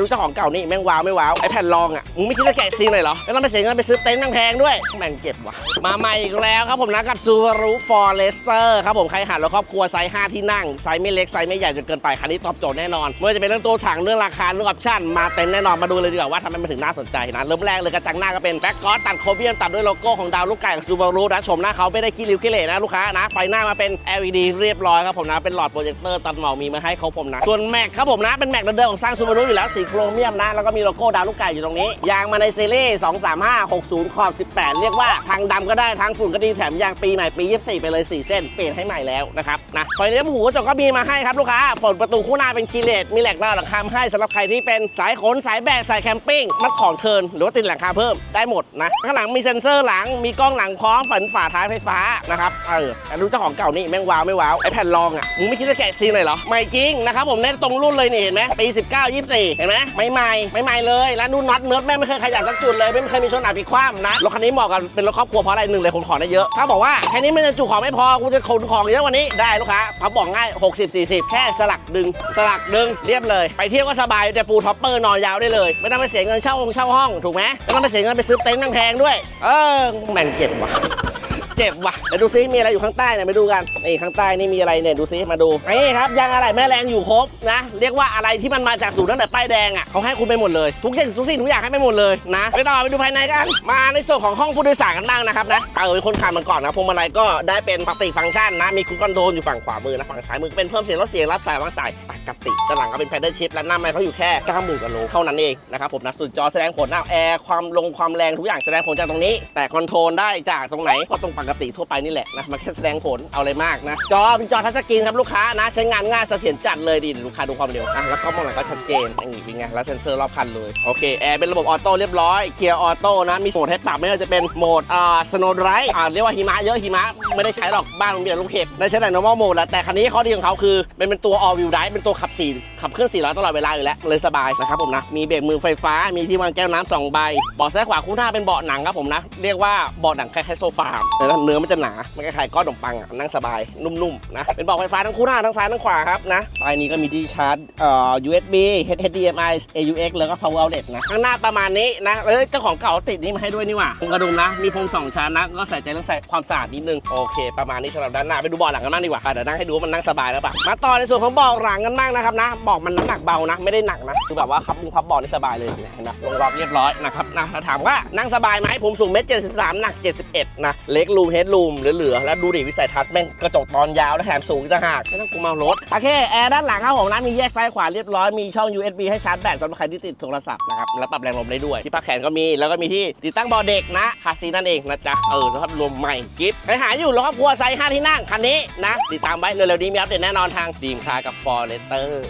ดูเจ้าของเก่านี่แม่งว้าวไม่ว้าวไอแผ่นรองอะมึงไม่คิดจะแกะซีนเลยเหรอแล้วต้องไปเสียเงินไปซื้อเต็นท์แพงๆด้วยแม่งเจ็บว่ะมาใหม่อีกแล้วครับผมนะกับ Subaru Forester ครับผมใครหารถครอบครัวไซส์5ที่นั่งไซส์ไม่เล็กไซส์ไม่ใหญ่จนเกินไปคันนี้ตอบโจทย์แน่นอนไม่ว่าจะเป็นเรื่องตัวถังเรื่องราคาเรื่องออปชั่นมาเต็มแน่นอนมาดูเลยดีกว่าว่าทำไมมันถึงน่าสนใจนะเริ่มแรกเลยกระจังหน้าก็เป็นแบ็กกอสตัดโคเมียมตัดด้วยโลโก้ของดาวลูกไก่ของ Subaru นะชมหน้าเขาไม่ได้ขี้ริ้วขี้เหร่นะลูกค้านะไฟหน้ามาเป็น LED เรียบร้อยครับผมนะเป็นหลอดโปรเจคเตอร์ตัดหมอกมีมาให้เขาผมนะส่วนแม็กครับผมนะเป็นแม็กเดิมๆของสร้าง Subaru อยู่แล้วสีโครเมียมนะ แล้วก็มีโลโก้ดาวลูกไก่อยู่ตรงนี้ ยางมาในซีรีส์235 60 ขอบ 18 เรียกว่าทางดำก็ได้ทางฝุ่นก็ดีแถมยางปีใหม่ปี 24 ไปเลย 4 เส้น เปลี่ยนให้ใหม่แล้วนะครับนะไฟเลี้ยวหูกระจกก็มีมาให้ครับลูกค้าฝนประตูคู่หน้าเป็นคีเลตมีแหลกล่าหลังคาให้สำหรับใครที่เป็นสายขนสายแบกสายแคมปิ้งนักของเทินหรือว่าติดหลังคาเพิ่มได้หมดนะข้างหลังมีเซ็นเซอร์หลังมีกล้องหลังพร้อมฝันฝาท้ายไฟฟ้านะครับเออแต่ดูเจ้าของเก่านี่แม่งว้าวไม่ว้าวไอแผ่นรองอะมึงไม่คิดจะแกะซีนเลยเหรอไม่จริงนะครับผมเน้นตรงรุ่นเลยนี่เห็นไหมปี 19 24 เห็นไหมไม่ใหม่ไม่ใหม่เลยแล้วนู่นน็อตเนิร์ดแม่ไม่เคยขยับสักจุดเลยไม่เคยมีชนอัดพลิกคว่ำนะรถคันนี้เหมาะกับเป็นรถครอบครัวเพราะอะไรหนึ่งเลยขนของได้เยอะถ้าบอกว่าแค่นี้มันจะจุของไม่พอกูจะขนของเยอะกว่านี้ได้ลูกค้าพับบอกง่าย 60 40 แค่สลักดึง สลักดึงเรียบเลย ไปเที่ยวก็สบายแต่ปูท็อปเปอร์นอนยาวได้เลย ไม่ต้องไปเสียเงินเช่าห้องเช่าห้องถูกไหมไม่ต้องไปเสียเงินไปซื้อเต็นท์แพงๆด้วย เออแม่งเจ็บว่ะ เจ็บว่ะเดี๋ยวดูซิมีอะไรอยู่ข้างใต้เนี่ยไปดูกันนี่ข้างใต้นี่มีอะไรเนี่ยดูซิมาดูนี่ครับยางอะไรแม่แรงอยู่ครบนะเรียกว่าอะไรที่มันมาจากศูนย์ตั้งแต่ป้ายแดงอะเขาให้คุณไปหมดเลยทุกอย่างทุกสิ่งทุกอย่างให้ไปหมดเลยนะไปต่อไปดูภายในกัน มาในส่วนของห้องผู้โดยสารกันบ้างนะครับนะเออเป็นคนขับมันก่อนนะพวงมาลัยก็ได้เป็นปกติฟังก์ชันนะมีคุณคอนโทรลอยู่ฝั่งขวามือนะฝั่งซ้ายมือเป็นเพิ่มเสียงลดเสียงรับสายวางสายปก ติด้านหลังก็เป็นแพดเดิลชิพและหน้าไมค์เขาอยู่แค่ 90,000กว่าโลเท่านั้นเองนะครับผมนะส่วนจอแสดงผลหน้าแอร์ความลงความแรงทุกอย่างแสดงผลจากตรงนี้ แต่คอนโทรลได้จากตรงไหนก็ตรงปกติทั่วไปนี่แหละนะมันแค่แสดงผลเอาอะไรมากนะจอเป็นจอทัชสกรีนครับลูกค้านะใช้งานง่ายเสถียรจัดเลยดิลูกค้าดูความเร็วอะแล้วก็มองหลังก็ชัดเจนอย่างนี้เป็นไงแล้วเซ็นเซอร์รอบคันเลยโอเคแอร์เป็นระบบออโต้เรียบร้อยเกียร์ออโต้นะมีโหมดให้ปรับไม่ว่าจะเป็นโหมดอ่าสโนว์ไรท์อ่าเรียกว่าหิมะเยอะหิมะไม่ได้ใช้หรอกบ้านโรงเรียนลูกเห็บได้ใช้แต่ normal mode แล้วแต่คันนี้ข้อดีของเขาคือเป็นเป็นตัว all wheel drive เป็นตัวขับสี่ขับเคลื่อน400ตลอดเวลาอยู่แล้วเลยสบายนะครับผมนะมีเบรกมือไฟฟ้ามีที่วางแก้วน้ำสองใบเบาะซ้ายขวาคู่หน้าเป็นเบาะหนังครับผมนะเรียกว่าเบาะหนังคล้ายๆโซฟาแต่เนื้อมันจะหนามันคล้ายๆก้อนขนมปังอะนั่งสบายนุ่มๆนะเป็นเบาะไฟฟ้าทั้งคู่หน้าทั้งซ้ายทั้งขวาครับนะภายนี้ก็มีที่ชาร์จเอ่อ USB HDMI AUX แล้วก็ Power Outlet นะข้างหน้าประมาณนี้นะแล้วเจ้าของเก่าติดนี่มาให้ด้วยนี่หว่าพวงกระดุมนะมีพรมสองชั้นนะก็ใส่ใจเรื่องใส่ความสะอาดนิดนึงโอเค ประมาณนี้สำหรับด้านหน้าไปดูเบาะหลังกันบ้างดีกว่าอะเดี๋ยวนั่งให้ดูว่ามันนั่งสบายแล้วปะมาต่อในส่วนของเบาะหลังกันบ้างนะครับนะบาะมันน้ำหนักเบานะ ไม่ได้หนักนะคือแบบว่าพับมุงพับบาะนี่สบายเลยเนี่ยเห็นไหมลงรอบเรียบร้อยนะครับนะถ้าถามว่านั่งสบายไหมผมสูงเมตรเจ็ดสิบสามหนัก71นะเล็กรูมเฮดรูมเหลือๆแล้วดูดิวิสัยทัศน์แม่งกระจกตอนยาวและแถมสูงอีกต่างหากไม่ต้องกูเมารถโอเคแอร์ด้านหลังครับผมนะมีแยกซ้ายขวาเรียบร้อยมีช่อง USB ให้ชาร์จแบตสำหรับใครที่ติดโทรศัพท์นะครับแล้วปรับแรงลมได้ด้วยที่พักแขนก็มี แล้วก็มีที่ติดตั้งเบาะเด็กนะคาซีนั่นเองนะจ๊ะเออสภาพรวมใหม่กิฟต์ไปหาอยู่รถครอบครัวไซส์5ที่นั่งคันนี้นะติดตามไว้เร็วๆนี้มีอัปเดตแน่นอนทางดีมคากับฟอร์เรสเตอร์呃